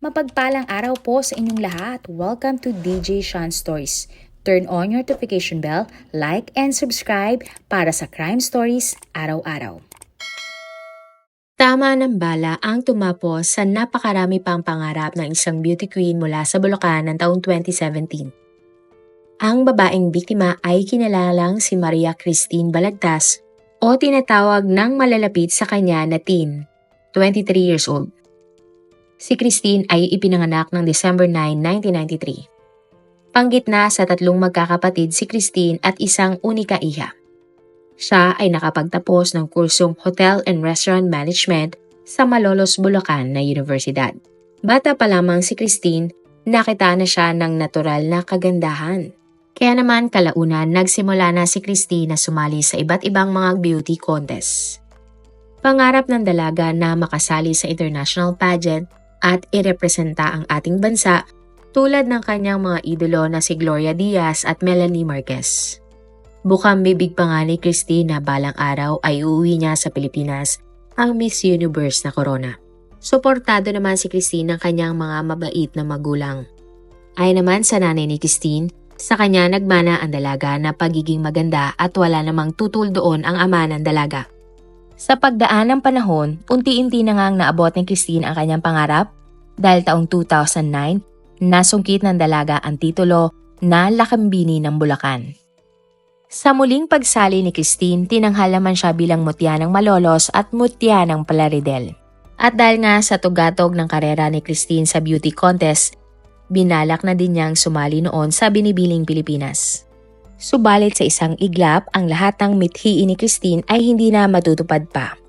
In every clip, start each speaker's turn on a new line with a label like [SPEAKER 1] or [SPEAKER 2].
[SPEAKER 1] Mapagpalang araw po sa inyong lahat. Welcome to DJ Sean Stories. Turn on your notification bell, like and subscribe para sa crime stories araw-araw. Tama ng bala ang tumapos sa napakarami pang pangarap ng isang beauty queen mula sa Bulacan ng taong 2017. Ang babaeng biktima ay kinalalang si Maria Christine Balagtas o tinatawag ng malalapit sa kanya na teen, 23 years old. Si Christine ay ipinanganak ng December 9, 1993. Panggitna sa tatlong magkakapatid si Christine at isang unika iha. Siya ay nakapagtapos ng kursong Hotel and Restaurant Management sa Malolos, Bulacan na Universidad. Bata pa lamang si Christine, nakita na siya ng natural na kagandahan. Kaya naman kalaunan nagsimula na si Christine na sumali sa iba't ibang mga beauty contests. Pangarap ng dalaga na makasali sa international pageant at irepresenta ang ating bansa tulad ng kanyang mga idolo na si Gloria Diaz at Melanie Marquez. Bukang bibig pa nga ni Christine balang araw ay uuwi niya sa Pilipinas ang Miss Universe na corona. Suportado naman si Christine ng kanyang mga mabait na magulang. Ay naman sa nanay ni Christine, sa kanya nagmana ang dalaga na pagiging maganda at wala namang tutul doon ang ama ng dalaga. Sa pagdaan ng panahon, unti-unti na ngang naabot ni Christine ang kanyang pangarap dahil taong 2009, nasungkit ng dalaga ang titulo na Lakambini ng Bulacan. Sa muling pagsali ni Christine, tinanghal naman siya bilang mutya ng Malolos at mutya ng Palaridel. At dahil nga sa tugatog ng karera ni Christine sa beauty contest, binalak na din niyang sumali noon sa Binibiling Pilipinas. Subalit sa isang iglap, ang lahat ng mithiin ni Christine ay hindi na matutupad pa.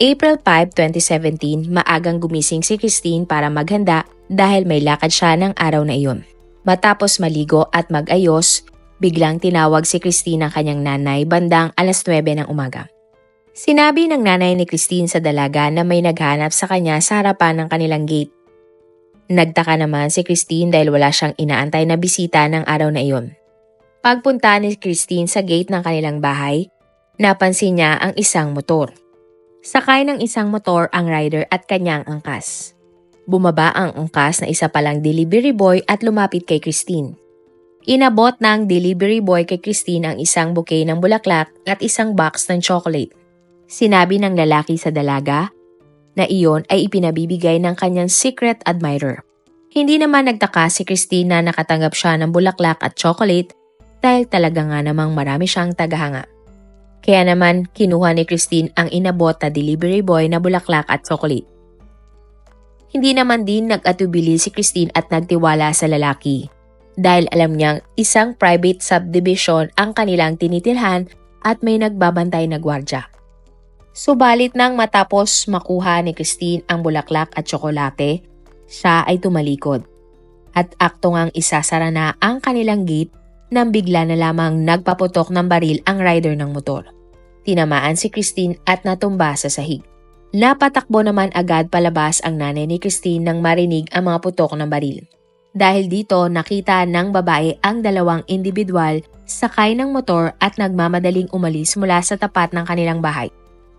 [SPEAKER 1] April 5, 2017, maagang gumising si Christine para maghanda dahil may lakad siya ng araw na iyon. Matapos maligo at mag-ayos, biglang tinawag si Christine ng kanyang nanay bandang alas 9 ng umaga. Sinabi ng nanay ni Christine sa dalaga na may naghanap sa kanya sa harapan ng kanilang gate. Nagtaka naman si Christine dahil wala siyang inaantay na bisita ng araw na iyon. Pagpunta ni Christine sa gate ng kanilang bahay, napansin niya ang isang motor. Sakay ng isang motor ang rider at kanyang angkas. Bumaba ang angkas na isa palang delivery boy at lumapit kay Christine. Inabot ng delivery boy kay Christine ang isang bouquet ng bulaklak at isang box ng chocolate. Sinabi ng lalaki sa dalaga na iyon ay ipinabibigay ng kanyang secret admirer. Hindi naman nagtaka si Christine na nakatanggap siya ng bulaklak at chocolate dahil talaga nga namang marami siyang tagahanga. Kaya naman kinuha ni Christine ang inabot na delivery boy na bulaklak at chocolate. Hindi naman din nag-atubili si Christine at nagtiwala sa lalaki dahil alam niyang isang private subdivision ang kanilang tinitilhan at may nagbabantay na gwardya. Subalit nang matapos makuha ni Christine ang bulaklak at tsokolate, siya ay tumalikod. At akto ngang isasara na ang kanilang gate nang bigla na lamang nagpaputok ng baril ang rider ng motor. Tinamaan si Christine at natumba sa sahig. Napatakbo naman agad palabas ang nanay ni Christine nang marinig ang mga putok ng baril. Dahil dito nakita ng babae ang dalawang individual sakay ng motor at nagmamadaling umalis mula sa tapat ng kanilang bahay.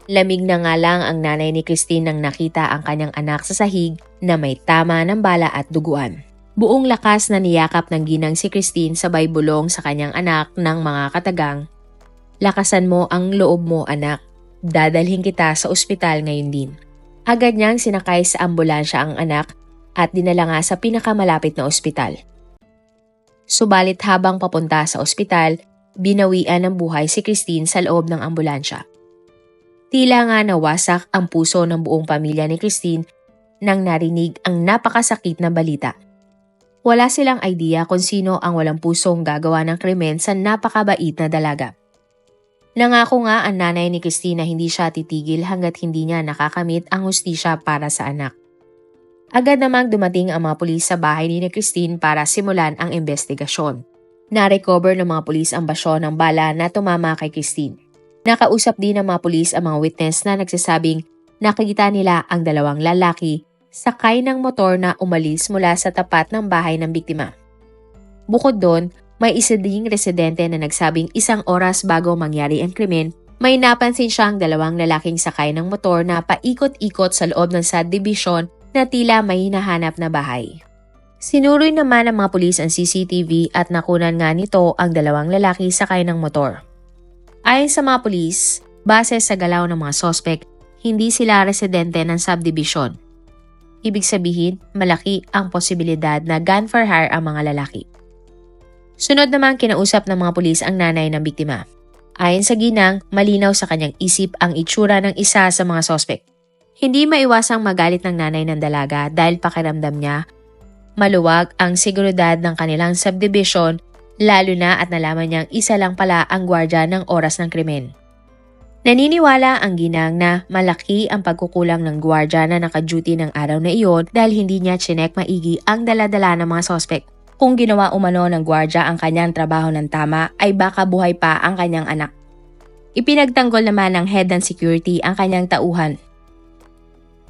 [SPEAKER 1] Lamig na nga lang ang nanay ni Christine nang nakita ang kanyang anak sa sahig na may tama ng bala at duguan. Buong lakas na niyakap ng ginang si Christine sabay bulong sa kanyang anak ng mga katagang, Lakasan mo ang loob mo anak, dadalhin kita sa ospital ngayon din. Agad niyang sinakay sa ambulansya ang anak at dinala nga sa pinakamalapit na ospital. Subalit habang papunta sa ospital, binawian ng buhay si Christine sa loob ng ambulansya. Tila nga nawasak ang puso ng buong pamilya ni Christine nang narinig ang napakasakit na balita. Wala silang idea kung sino ang walang pusong gagawa ng krimen sa napakabait na dalaga. Nangako nga ang nanay ni Christina hindi siya titigil hanggat hindi niya nakakamit ang hustisya para sa anak. Agad namang dumating ang mga pulis sa bahay ni Christine para simulan ang investigasyon. Na-recover ng mga pulis ang basyo ng bala na tumama kay Christine. Nakausap din ng mga pulis ang mga witness na nagsasabing nakikita nila ang dalawang lalaki sakay ng motor na umalis mula sa tapat ng bahay ng biktima. Bukod doon, may isa ding residente na nagsabing isang oras bago mangyari ang krimen, may napansin siyang dalawang lalaking sakay ng motor na paikot-ikot sa loob ng subdivision na tila may hinahanap na bahay. Sinuroy naman ng mga pulis ang CCTV at nakunan nga nito ang dalawang lalaki sakay ng motor. Ayon sa mga pulis, base sa galaw ng mga sospek, hindi sila residente ng subdivision. Ibig sabihin, malaki ang posibilidad na gun for hire ang mga lalaki. Sunod naman kinausap ng mga pulis ang nanay ng biktima. Ayon sa ginang, malinaw sa kanyang isip ang itsura ng isa sa mga sospek. Hindi maiwasang magalit ng nanay ng dalaga dahil pakiramdam niya maluwag ang seguridad ng kanilang subdivision lalo na at nalaman niyang isa lang pala ang gwardya ng oras ng krimen. Naniniwala ang ginang na malaki ang pagkukulang ng gwardya na nakaduty ng araw na iyon dahil hindi niya chinek maigi ang daladala ng mga sospek. Kung ginawa umano ng gwardya ang kanyang trabaho ng tama ay baka buhay pa ang kanyang anak. Ipinagtanggol naman ng head ng security ang kanyang tauhan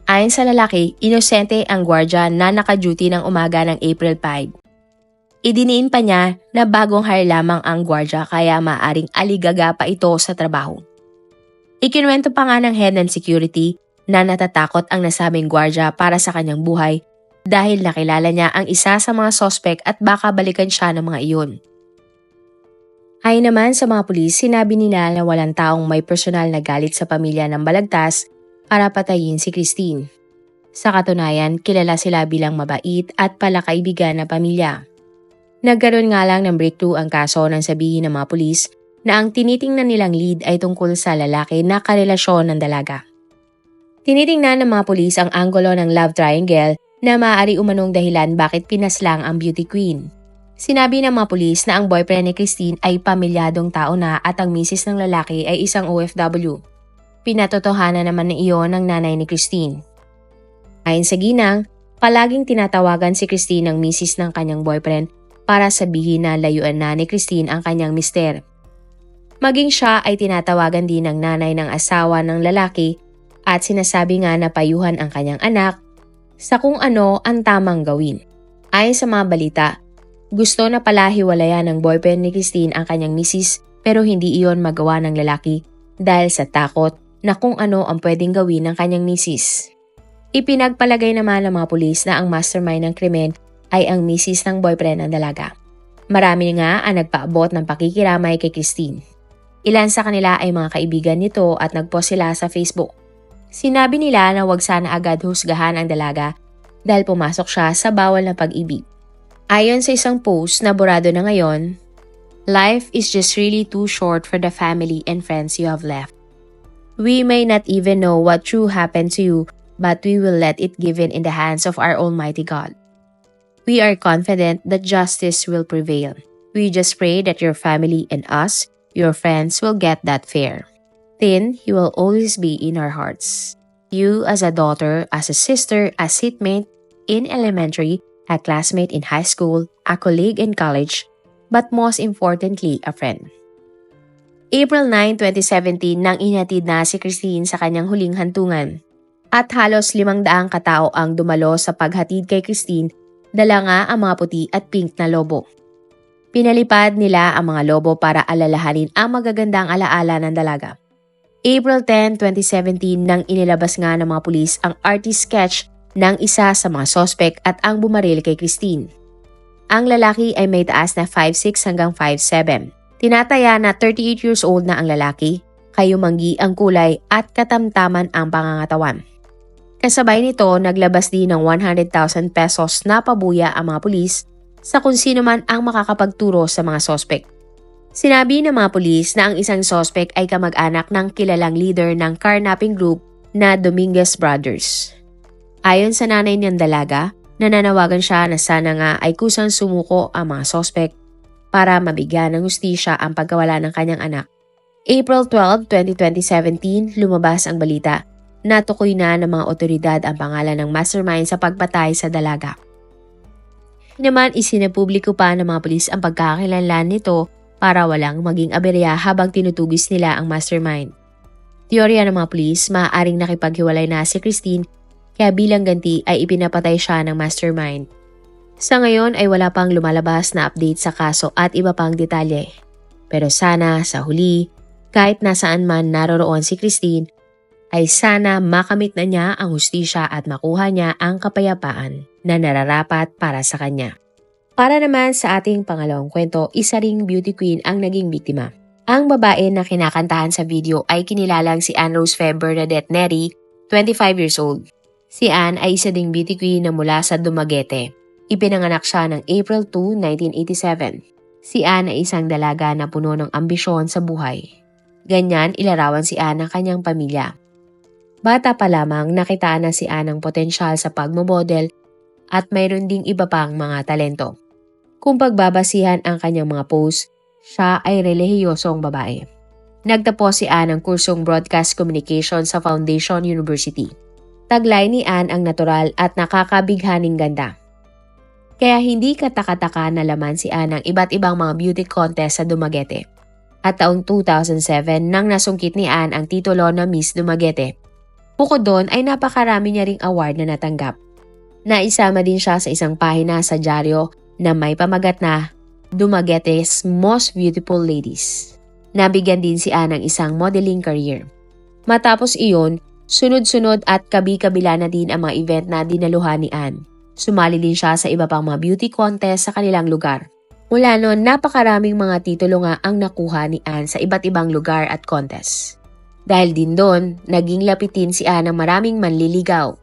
[SPEAKER 1] Ayon sa lalaki, inosente ang gwardya na naka-duty ng umaga ng April 5. Idiniin pa niya na bagong hire lamang ang gwardya kaya maaring aligaga pa ito sa trabaho. Ikinuwento pa nga ng head ng security na natatakot ang nasabing gwardya para sa kanyang buhay dahil nakilala niya ang isa sa mga sospek at baka balikan siya ng mga iyon. Ayon naman sa mga pulis, sinabi nila na walang taong may personal na galit sa pamilya ng balagtas para patayin si Christine. Sa katunayan, kilala sila bilang mabait at palakaibigan na pamilya. Nagkaroon nga lang ng breakthrough ang kaso nang sabihin ng mga pulis na ang tinitingnan nilang lead ay tungkol sa lalaki na karelasyon ng dalaga. Tinitingnan ng mga pulis ang anggulo ng love triangle na maaari umanong dahilan bakit pinaslang ang beauty queen. Sinabi ng mga pulis na ang boyfriend ni Christine ay pamilyadong tao na at ang misis ng lalaki ay isang OFW. Pinatotohanan naman ni iyon ng nanay ni Christine. Ayon sa ginang, palaging tinatawagan si Christine ng misis ng kanyang boyfriend para sabihin na layuan na ni Christine ang kanyang mister. Maging siya ay tinatawagan din ng nanay ng asawa ng lalaki at sinasabi nga na payuhan ang kanyang anak sa kung ano ang tamang gawin. Ayon sa mga balita, gusto na pala hiwalayan ng boyfriend ni Christine ang kanyang misis pero hindi iyon magawa ng lalaki dahil sa takot na kung ano ang pwedeng gawin ng kanyang misis. Ipinagpalagay naman ng mga pulis na ang mastermind ng krimen ay ang misis ng boyfriend ng dalaga. Marami nga ang nagpaabot ng pakikiramay kay Christine. Ilan sa kanila ay mga kaibigan nito at nagpost sila sa Facebook. Sinabi nila na wag sana agad husgahan ang dalaga dahil pumasok siya sa bawal na pag-ibig. Ayon sa isang post na burado na ngayon, Life is just really too short for the family and friends you have left. We may not even know what true happened to you, but we will let it given in the hands of our Almighty God. We are confident that justice will prevail. We just pray that your family and us, your friends, will get that fair. Then, you will always be in our hearts. You as a daughter, as a sister, a seatmate in elementary, a classmate in high school, a colleague in college, but most importantly, a friend. April 9, 2017 nang inatid na si Christine sa kanyang huling hantungan. At halos limang daang katao ang dumalo sa paghatid kay Christine, dala nga ang mga puti at pink na lobo. Pinalipad nila ang mga lobo para alalahanin ang magagandang alaala ng dalaga. April 10, 2017 nang inilabas nga ng mga pulis ang artist sketch ng isa sa mga sospek at ang bumaril kay Christine. Ang lalaki ay may taas na 5'6 hanggang 5'7 Tinataya na 38 years old na ang lalaki, kayumanggi ang kulay at katamtaman ang pangangatawan. Kasabay nito, naglabas din ng 100,000 pesos na pabuya ang mga pulis sa kung sino man ang makakapagturo sa mga sospek. Sinabi ng mga pulis na ang isang sospek ay kamag-anak ng kilalang leader ng carnapping group na Dominguez Brothers. Ayon sa nanay niyang dalaga, nananawagan siya na sana nga ay kusang sumuko ang mga sospek para mabigyan ng hustisya ang pagkawala ng kanyang anak. April 12, 2017, lumabas ang balita. Natukoy na ng mga otoridad ang pangalan ng mastermind sa pagpatay sa dalaga. Naman isinapubliko pa ng mga pulis ang pagkakakilanlan nito para walang maging aberya habang tinutugis nila ang mastermind. Teorya ng mga pulis, maaaring nakipaghiwalay na si Christine kaya bilang ganti ay ipinapatay siya ng mastermind. Sa ngayon ay wala pang lumalabas na update sa kaso at iba pang detalye. Pero sana sa huli, kahit nasaan man naroroon si Christine, ay sana makamit na niya ang hustisya at makuha niya ang kapayapaan na nararapat para sa kanya. Para naman sa ating pangalawang kwento, isa ring beauty queen ang naging biktima. Ang babae na kinakantahan sa video ay kinilalang si Anne Rose Feb Bernadette Neri, 25 years old. Si Anne ay isa ding beauty queen na mula sa Dumaguete. Ipinanganak siya ng April 2, 1987. Si Anne ay isang dalaga na puno ng ambisyon sa buhay. Ganyan ilarawan si Anne ng kanyang pamilya. Bata pa lamang nakitaan na si Anne ang potensyal sa pagmomodel at mayroon ding iba pang mga talento. Kung pagbabasihan ang kanyang mga post, siya ay relihiyosong babae. Nagtapos si Anne ng kursong Broadcast Communication sa Foundation University. Taglay ni Anne ang natural at nakakabighaning ganda. Kaya hindi katakataka na laman si Anne ng iba't ibang mga beauty contest sa Dumaguete. At taong 2007 nang nasungkit ni Anne ang titulo na Miss Dumaguete. Bukod doon ay napakarami niya ring award na natanggap. Naisama din siya sa isang pahina sa dyaryo na may pamagat na Dumaguete's Most Beautiful Ladies. Nabigyan din si Anne ng isang modeling career. Matapos iyon, sunod-sunod at kabi-kabila na din ang mga event na dinaluhan ni Anne. Sumali din siya sa iba pang mga beauty contest sa kanilang lugar. Mula noon, napakaraming mga titulo nga ang nakuha ni Anne sa iba't ibang lugar at contest. Dahil din doon, naging lapitin si Anne ng maraming manliligaw.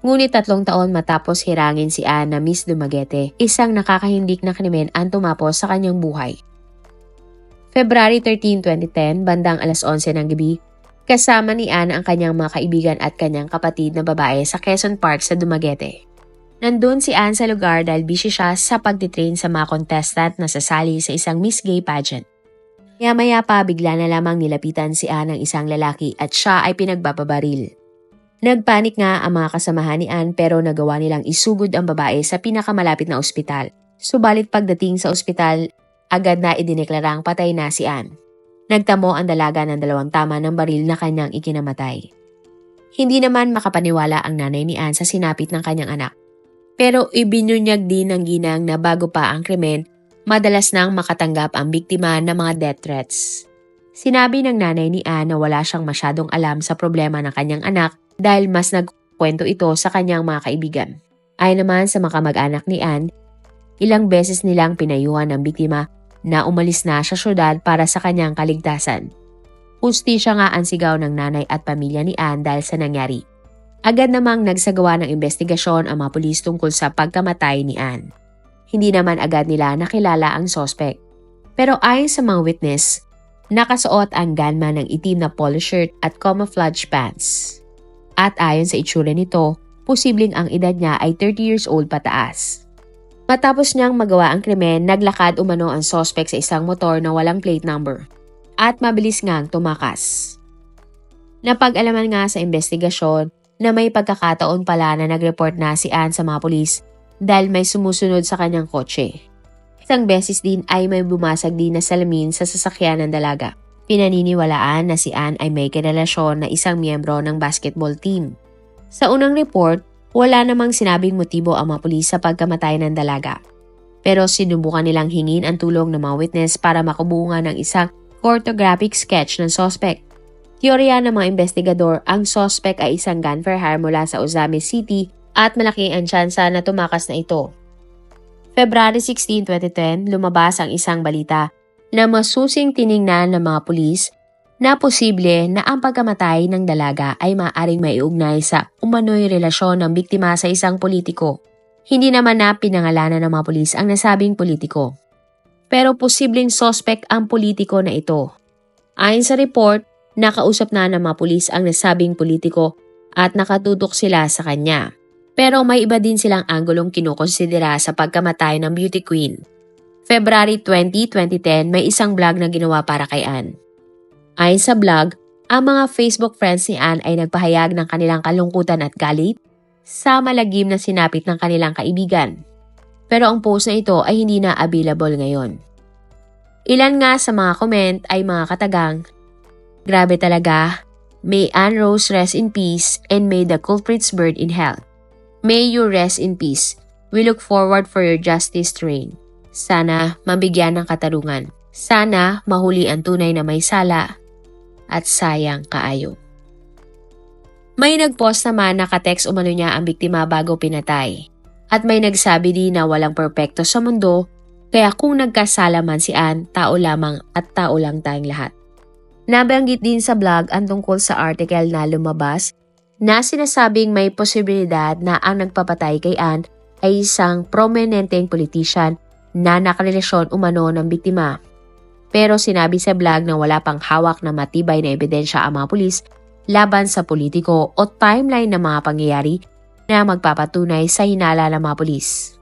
[SPEAKER 1] Ngunit tatlong taon matapos hirangin si Anne na Miss Dumaguete, isang nakakahindik na krimen ang tumapos sa kanyang buhay. February 13, 2010, bandang alas 11 ng gabi, kasama ni Anne ang kanyang mga kaibigan at kanyang kapatid na babae sa Quezon Park sa Dumaguete. Nandun si Anne sa lugar dahil busy siya sa pagtitrain sa mga contestant na sasali sa isang Miss Gay pageant. Maya-maya pa bigla na lamang nilapitan si Anne ng isang lalaki at siya ay pinagbababaril. Nagpanik nga ang mga kasamahan ni Anne pero nagawa nilang isugod ang babae sa pinakamalapit na ospital. Subalit pagdating sa ospital, agad na idineklarang patay na si Anne. Nagtamo ang dalaga ng dalawang tama ng baril na kanyang ikinamatay. Hindi naman makapaniwala ang nanay ni Anne sa sinapit ng kanyang anak. Pero ibinunyag din ng ginang na bago pa ang krimen, madalas nang makatanggap ang biktima ng mga death threats. Sinabi ng nanay ni Anne na wala siyang masyadong alam sa problema ng kanyang anak dahil mas nagkwento ito sa kanyang mga kaibigan. Ay naman sa mga kamag-anak ni Anne, ilang beses nilang pinayuhan ng biktima na umalis na sa syudad para sa kanyang kaligtasan. Ustisya nga ang sigaw ng nanay at pamilya ni Anne dahil sa nangyari. Agad namang nagsagawa ng investigasyon ang mga pulis tungkol sa pagkamatay ni Anne. Hindi naman agad nila nakilala ang sospek. Pero ayon sa mga witness, nakasuot ang gunman ng itim na polo shirt at camouflage pants. At ayon sa itsura nito, posibleng ang edad niya ay 30 years old pataas. Matapos niyang magawa ang krimen, naglakad umano ang sospek sa isang motor na walang plate number. At mabilis ngang tumakas. Napag-alaman nga sa investigasyon na may pagkakataon pala na nag-report na si Anne sa mga pulis dahil may sumusunod sa kanyang kotse. Isang beses din ay may bumasag din na salamin sa sasakyan ng dalaga. Pinaniniwalaan na si Anne ay may karelasyon na isang miyembro ng basketball team. Sa unang report, wala namang sinabing motibo ang mga pulis sa pagkamatay ng dalaga. Pero sinubukan nilang hingin ang tulong ng mga witness para makubunga ng isang orthographic sketch ng suspect. Teorya ng mga investigador, ang suspect ay isang gun for hire mula sa Ozami City at malaki ang tsansa na tumakas na ito. February 16, 2010, lumabas ang isang balita na masusing tiningnan ng mga pulis na posible na ang pagkamatay ng dalaga ay maaaring maiugnay sa umano'y relasyon ng biktima sa isang politiko. Hindi naman na pinangalanan ng mga pulis ang nasabing politiko. Pero posibleng sospek ang politiko na ito. Ayon sa report, nakausap na ng mga pulis ang nasabing politiko at nakatutok sila sa kanya. Pero may iba din silang anggulong kinukonsidera sa pagkamatay ng beauty queen. February 20, 2010, may isang vlog na ginawa para kay Anne. Ayon sa vlog, ang mga Facebook friends ni Anne ay nagpahayag ng kanilang kalungkutan at galit sa malagim na sinapit ng kanilang kaibigan. Pero ang post na ito ay hindi na available ngayon. Ilan nga sa mga comment ay mga katagang, Grabe talaga, may Anne Rose rest in peace and may the culprits burn in hell. May you rest in peace. We look forward for your justice train. Sana mabigyan ng katarungan. Sana mahuli ang tunay na may sala at sayang kaayo. May nagpost naman na katext umano niya ang biktima bago pinatay. At may nagsabi din na walang perpekto sa mundo, kaya kung nagkasala man si Ann, tao lamang at tao lang tayong lahat. Nabanggit din sa blog ang tungkol sa article na lumabas na sinasabing may posibilidad na ang nagpapatay kay Ann ay isang prominenteng politician na nakarelasyon umano ng biktima. Pero sinabi sa blog na wala pang hawak na matibay na ebidensya ang mga pulis laban sa politiko o timeline ng mga pangyayari na magpapatunay sa hinala ng mga pulis.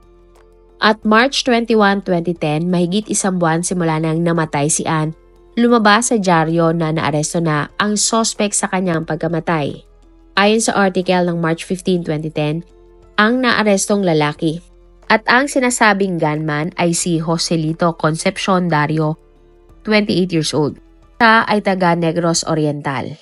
[SPEAKER 1] At March 21, 2010, mahigit isang buwan simula nang namatay si Ann, lumabas sa dyaryo na naaresto na ang sospek sa kanyang pagkamatay. Ayon sa article ng March 15, 2010, ang naarestong lalaki at ang sinasabing gunman ay si Joselito Concepcion Dario, 28 years old. Siya ay taga Negros Oriental.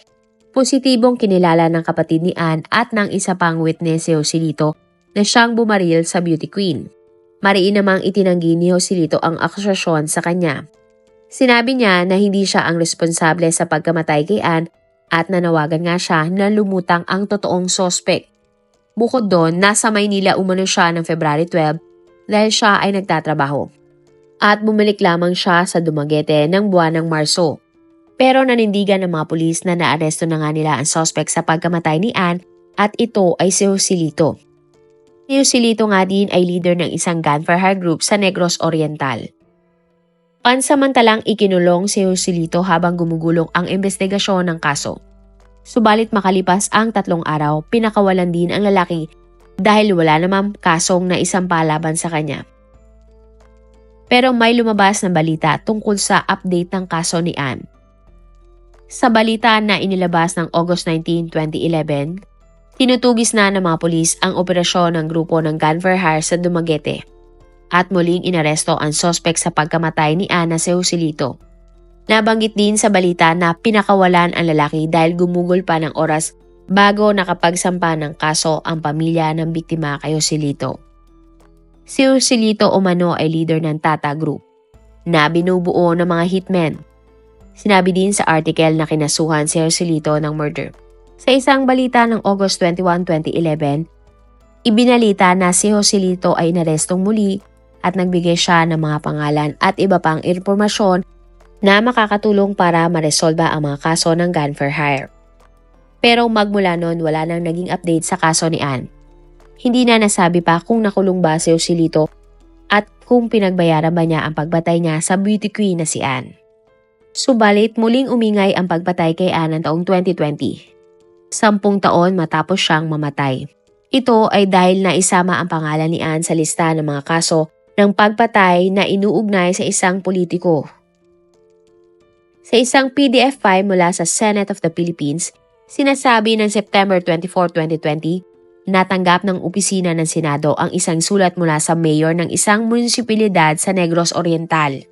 [SPEAKER 1] Positibong kinilala ng kapatid ni Ann at ng isa pang witness si Joselito na siyang bumaril sa beauty queen. Mariin namang itinanggi ni Joselito ang akusasyon sa kanya. Sinabi niya na hindi siya ang responsable sa pagkamatay kay Ann at nanawagan nga siya na lumutang ang totoong sospek. Bukod doon, nasa Maynila umano siya ng February 12 dahil siya ay nagtatrabaho. At bumalik lamang siya sa Dumaguete ng buwan ng Marso. Pero nanindigan ng mga pulis na naaresto na nga nila ang suspect sa pagkamatay ni Ann at ito ay si Joselito. Si Joselito nga din ay leader ng isang gun for hire group sa Negros Oriental. Pansamantalang ikinulong si Joselito habang gumugulong ang investigasyon ng kaso. Subalit makalipas ang tatlong araw, pinakawalan din ang lalaki dahil wala namang kasong na isang palaban sa kanya. Pero may lumabas na balita tungkol sa update ng kaso ni Ann. Sa balita na inilabas ng August 19, 2011, tinutugis na ng mga pulis ang operasyon ng grupo ng gun for hire sa Dumaguete at muling inaresto ang sospek sa pagkamatay ni Ana sa Joselito. Nabanggit din sa balita na pinakawalan ang lalaki dahil gumugol pa ng oras bago nakapagsampa ng kaso ang pamilya ng biktima kay Joselito. Si Joselito umano ay leader ng Tata Group na binubuo ng mga hitmen Sinabi din sa article na kinasuhan si Joselito ng murder. Sa isang balita ng August 21, 2011, ibinalita na si Joselito ay narestong muli at nagbigay siya ng mga pangalan at iba pang impormasyon na makakatulong para maresolba ang mga kaso ng gun for hire. Pero magmula noon wala nang naging update sa kaso ni Ann. Hindi na nasabi pa kung nakulong ba si Joselito at kung pinagbayaran ba niya ang pagbatay niya sa beauty queen na si Ann. Subalit muling umingay ang pagpatay kay Ann taong 2020. Sampung taon matapos siyang mamatay. Ito ay dahil na isama ang pangalan ni Ann sa lista ng mga kaso ng pagpatay na inuugnay sa isang politiko. Sa isang PDF file mula sa Senate of the Philippines, sinasabi ng September 24, 2020, natanggap ng opisina ng Senado ang isang sulat mula sa mayor ng isang munisipalidad sa Negros Oriental.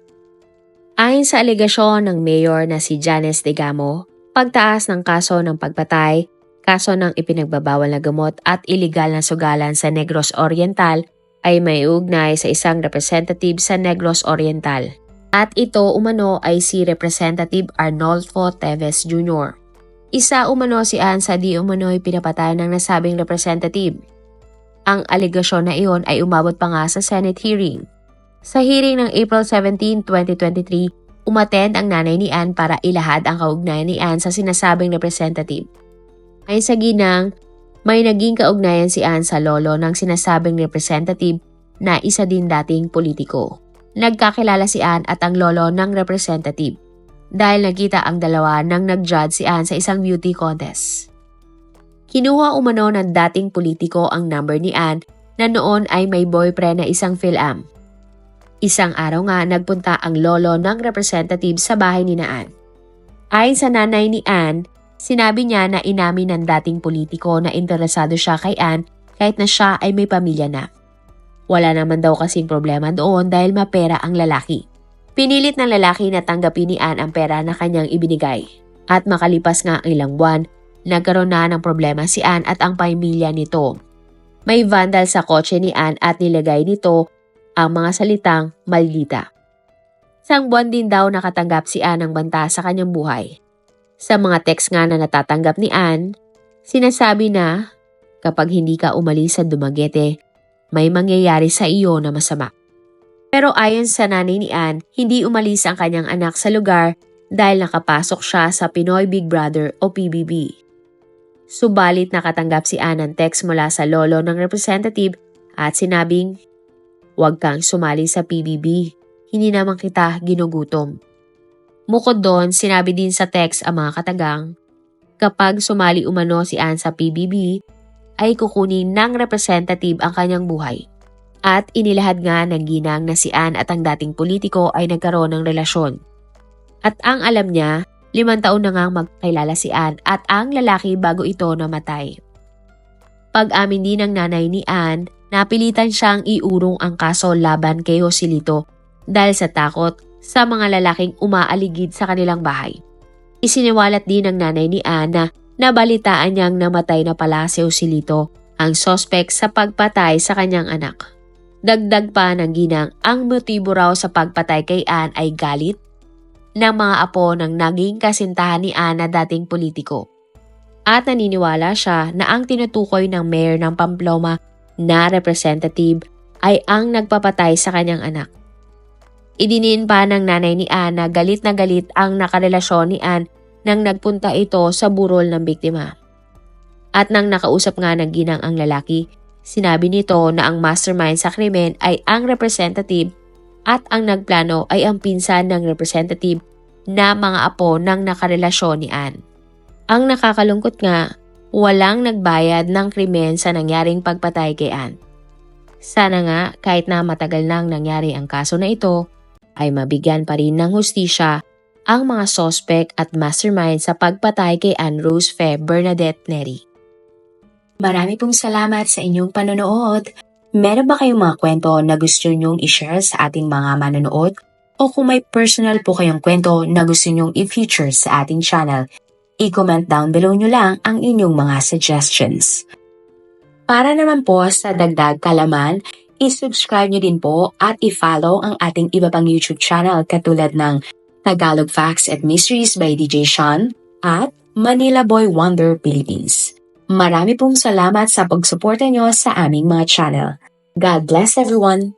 [SPEAKER 1] Ayon sa alegasyon ng mayor na si Janice Degamo, pagtaas ng kaso ng pagpatay, kaso ng ipinagbabawal na gamot at iligal na sugalan sa Negros Oriental ay may ugnay sa isang representative sa Negros Oriental. At ito umano ay si Representative Arnolfo Teves Jr. Isa umano si Ann sa di umano ay pinapatay ng nasabing representative. Ang alegasyon na iyon ay umabot pa nga sa Senate hearing. Sa hearing ng April 17, 2023, umattend ang nanay ni Ann para ilahad ang kaugnayan ni Ann sa sinasabing representative. Ay sa ginang, may naging kaugnayan si Ann sa lolo ng sinasabing representative na isa din dating politiko. Nagkakilala si Ann at ang lolo ng representative dahil nakita ang dalawa nang nag-judge si Ann sa isang beauty contest. Kinuha umano ng dating politiko ang number ni Ann na noon ay may boyfriend na isang Phil-Am. Isang araw nga nagpunta ang lolo ng representative sa bahay ni Naan. Ayon sa nanay ni Ann, sinabi niya na inamin ng dating politiko na interesado siya kay Ann kahit na siya ay may pamilya na. Wala naman daw kasing problema doon dahil mapera ang lalaki. Pinilit ng lalaki na tanggapin ni Ann ang pera na kanyang ibinigay. At makalipas nga ang ilang buwan, nagkaroon na ng problema si Ann at ang pamilya nito. May vandal sa kotse ni Ann at nilagay nito ang mga salitang maldita. Sang buwan din daw nakatanggap si Ann ng banta sa kanyang buhay. Sa mga text nga na natatanggap ni Ann, Sinasabi na kapag hindi ka umalis sa Dumaguete, may mangyayari sa iyo na masama. Pero ayon sa nanay ni Anne, hindi umalis ang kanyang anak sa lugar dahil nakapasok siya sa Pinoy Big Brother o PBB. Subalit nakatanggap si Anne ng text mula sa lolo ng representative at sinabing, Huwag kang sumali sa PBB, hindi naman kita ginugutom. Bukod doon, sinabi din sa text ang mga katagang, kapag sumali umano si Anne sa PBB, ay kukunin ng representative ang kanyang buhay. At inilahad nga ng ginang na si Anne at ang dating politiko ay nagkaroon ng relasyon. At ang alam niya, limang taon na ngang magkilala si Anne at ang lalaki bago ito namatay. Pag-amin din ng nanay ni Anne, napilitan siyang iurong ang kaso laban kay Joselito dahil sa takot sa mga lalaking umaaligid sa kanilang bahay. Isiniwalat din ng nanay ni Anne na nabalitaan niyang namatay na pala si Joselito, ang sospek sa pagpatay sa kanyang anak. Dagdag pa ng ginang, ang motibo raw sa pagpatay kay Anne ay galit ng mga apo ng naging kasintahan ni Anne na dating politiko. At naniniwala siya na ang tinutukoy ng mayor ng Pamplona na representative ay ang nagpapatay sa kanyang anak. Idiniin pa ng nanay ni Anne na galit na galit ang nakarelasyon ni Anne nang nagpunta ito sa burol ng biktima. At nang nakausap nga ng ginang ang lalaki, sinabi nito na ang mastermind sa krimen ay ang representative at ang nagplano ay ang pinsan ng representative na mga apo ng nakarelasyon ni Anne. Ang nakakalungkot nga, walang nagbayad ng krimen sa nangyaring pagpatay kay Anne. Sana nga kahit na matagal nang nangyari ang kaso na ito, ay mabigyan pa rin ng hustisya ang mga sospek at mastermind sa pagpatay kay Anne Rose Fe Bernadette Neri.
[SPEAKER 2] Marami pong salamat sa inyong panonood. Meron ba kayong mga kwento na gusto nyong i-share sa ating mga manonood? O kung may personal po kayong kwento na gusto nyong i-feature sa ating channel, i-comment down below nyo lang ang inyong mga suggestions. Para naman po sa dagdag kalaman, i-subscribe nyo din po at i-follow ang ating iba pang YouTube channel katulad ng Tagalog Facts and Mysteries by DJ Sean at Manila Boy Wonder Philippines. Marami pong salamat sa pagsuporta nyo sa aming mga channel. God bless everyone!